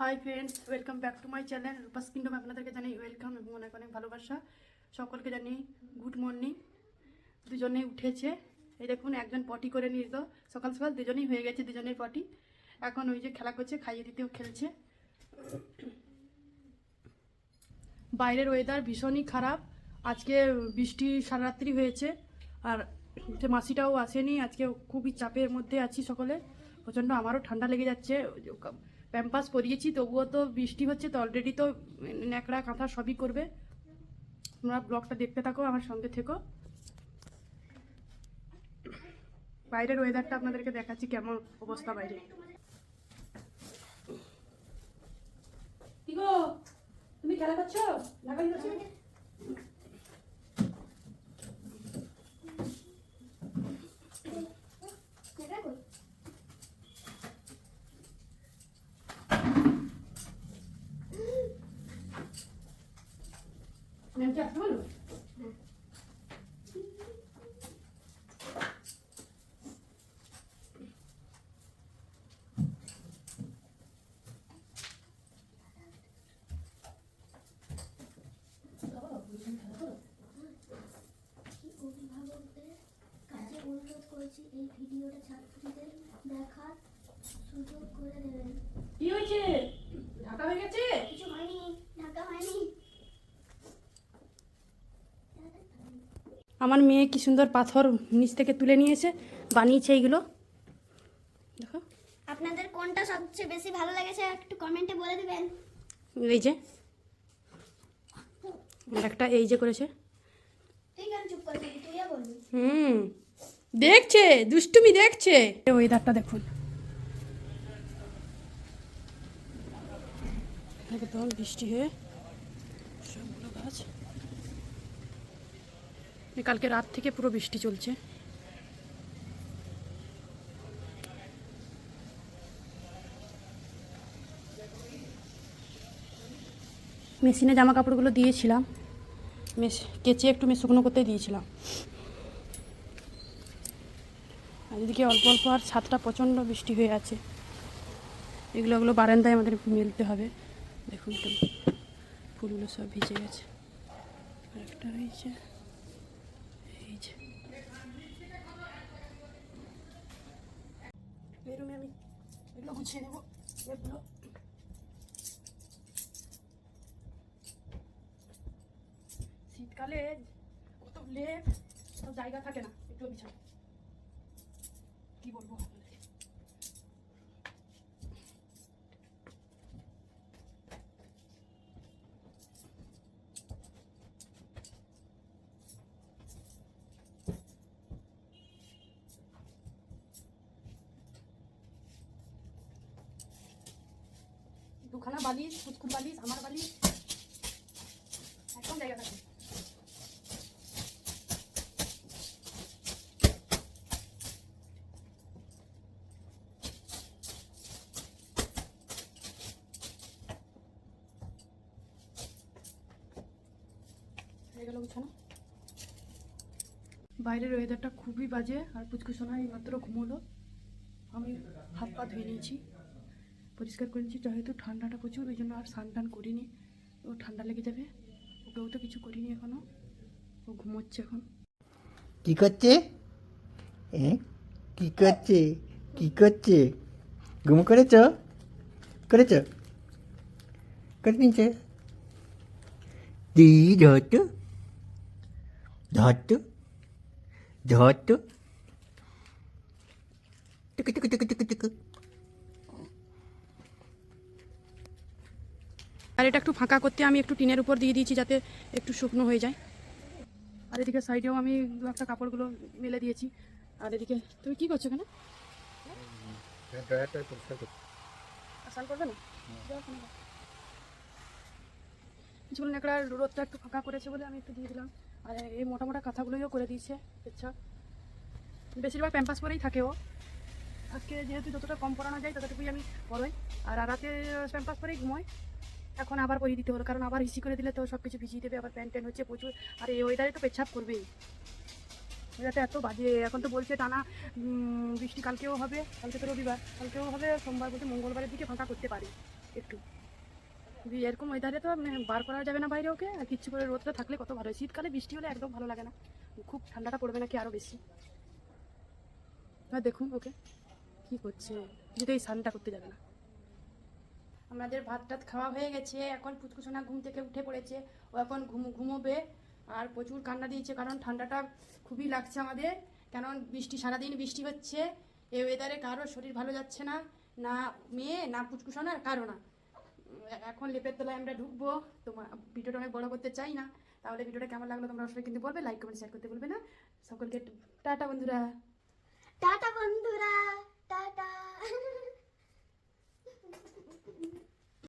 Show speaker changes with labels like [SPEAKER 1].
[SPEAKER 1] Hi friends welcome back to my channel Rupa's kingdom আপনাদেরকে জানাই welcome এবং অনেক অনেক ভালোবাসা। সকলকে জানি গুড মর্নিং দুজনে উঠেছে। এই দেখুন, একজন পটি করে নিল সকাল সকাল দুজনেই হয়ে গেছে, দুজনের পটি এখন ওই যে খেলা করছে, খাইয়ে দিতেও খেলছে। বাইরের ওয়েদার ভীষণই খারাপ। আজকে বৃষ্টি সারারাত্রি হয়েছে। আর মাসিটাও আসেনি। আজকে খুবই চাপের মধ্যে আছি সকলে। প্রচণ্ড আমারও ঠান্ডা লেগে যাচ্ছে। প্যাম্পাস পরিয়েছি, তবুও তো বৃষ্টি হচ্ছে, তো অলরেডি তো ন্যাকড়া, কাঁথা সবই করবে। তোমরা ব্লগটা দেখতে থাকো, আমার সঙ্গে থেকো। বাইরের ওয়েদারটা আপনাদেরকে দেখাচ্ছি কেমন অবস্থা বাইরে। তুমি খেলা করছ? লাগাই করছ ম্যামকে আসতে বলো
[SPEAKER 2] অভিভাবকদের কাছে অনুরোধ করেছি এই ভিডিওটা ছাত্রীদের দেখার সুযোগ করে দেবেন
[SPEAKER 1] কি হয়েছে ঢাকা হয়ে গেছে
[SPEAKER 2] কিছু হয়নি ঢাকা হয়নি
[SPEAKER 1] আমার মেয়ে কি সুন্দর পাথর নিচ থেকে তুলে নিয়েছে বানিয়েছে এইগুলো। দেখো।
[SPEAKER 2] আপনাদের কোনটা সবচেয়ে বেশি ভালো লেগেছে একটু কমেন্টে বলে দিবেন।
[SPEAKER 1] এই যে। একটা এই যে করেছে। হুম। দেখছে দুষ্টুমি দেখছে। ওয়েদারটা দেখুন। একদম বৃষ্টি হয়ে সবগুলো গাছ। কালকে রাত থেকে পুরো বৃষ্টি চলছে। মেশিনে জামা কাপড়গুলো দিয়েছিলাম। মেশ কেচে একটু শুকনো করতে দিয়েছিলাম। আর এদিকে অল্প অল্প আর ছাদটা প্রচণ্ড বৃষ্টি হয়ে আছে। এগুলো ওগুলো বারান্দায় আমাদের মেলতে হবে। দেখুন তো, ফুলগুলো সব ভিজে গেছে। আর একটা রয়েছে এই যে এই রুমে আমি এগুলো গুছিয়ে নেব এগুলো শীতকালে কত লেপ সব জায়গা থাকে না একটু বিছানা কি বলব দুখানা বালিশ ফুচকুর বালিশ, আমার বালিশ। একদম জায়গা থাকে বাইরের ওয়েদারটা খুবই বাজে, আর পুচকুসোনা এই মাত্র ঘুমোলো। আমি হাত পা ধুয়ে নিয়েছি। পরিষ্কার করে নিয়েছি, যেহেতু ঠান্ডাটা প্রচুর, ওই জন্য আর স্নান টান করিনি। ও ঠান্ডা লেগে যাবে, ওকেও তো কিছু করিনি এখনও ও ঘুমোচ্ছে এখন।
[SPEAKER 3] কি করছে? কি করছে? কি করছে? ঘুম করেছ? করেছ? করে নিচ্ছে দি, ধরতো। ধরতো। ধরতো। টুকু টুকু টুকু টুকু টুকু।
[SPEAKER 1] আর এটা একটু ফাঁকা করতে আমি একটু টিনের উপর দিয়ে দিয়েছি যাতে একটু শুকনো হয়ে যায়। আর এদিকে সাইডেও আমি দু একটা কাপড়গুলো মেলে দিয়েছি। আর এদিকে তুমি কি করছ কেন স্নান করবে না? রোদটা একটু ফাঁকা করেছে বলে আমি একটু দিয়ে দিলাম। আর এই মোটা মোটা কাঁথাগুলোও করে দিয়েছে আচ্ছা বেশিরভাগ প্যাম্পাস পরেই থাকে ও। আজকে যেহেতু যতটা কম পড়ানো যায় ততটুকুই আমি পড়াই আর রাতে প্যাম্পাস পরেই ঘুমোই। এখন আবার পরিয়ে দিতে হলো, কারণ আবার হিসি করে দিলে তো সব কিছু ভিজিয়ে দেবে, আবার প্যান্ট ট্যান্ট হচ্ছে প্রচুর, আর এই ওয়েদারে তো পেছাপ করবেই। ওয়েদারটা এত বাজে, এখন তো বলছে টানা বৃষ্টি কালকেও হবে, কালকে তো রবিবার, কালকেও হবে, সোমবার বলতে মঙ্গলবারের দিকে ফাঁকা করতে পারি একটু। এরকম ওয়েদারে তো মানে বার করা যাবে না বাইরে ওকে, আর কিচ্ছু করে রোদটা থাকলে কত ভালো হয়। শীতকালে বৃষ্টি হলে একদম ভালো লাগে না, খুব ঠান্ডাটা পড়বে নাকি আরও বেশি। আর দেখুন ওকে, কি করছে, যদি এই স্নানটা করতে যাবে না। আমাদের ভাত টাত খাওয়া হয়ে গেছে, এখন পুচকুসোনা ঘুম থেকে উঠে পড়েছে, ও এখন ঘুম, ঘুমোবে আর প্রচুর কান্না দিয়েছে, কারণ ঠান্ডাটা খুবই লাগছে আমাদের কারণ বৃষ্টি, সারাদিন বৃষ্টি হচ্ছে এই ওয়েদারে কারও শরীর ভালো যাচ্ছে না না মেয়ে, না পুচকুসোনা কারও না। এখন লেপের তলায় আমরা ঢুকবো তোমার ভিডিওটা অনেক বড় করতে চাই না, তাহলে ভিডিওটা কেমন লাগল তোমরা অবশ্যই কিন্তু বলবে লাইক কমেন্ট শেয়ার করতে বলবে না, সকলকে টাটা বন্ধুরা।
[SPEAKER 2] টাটা বন্ধুরা, টাটা।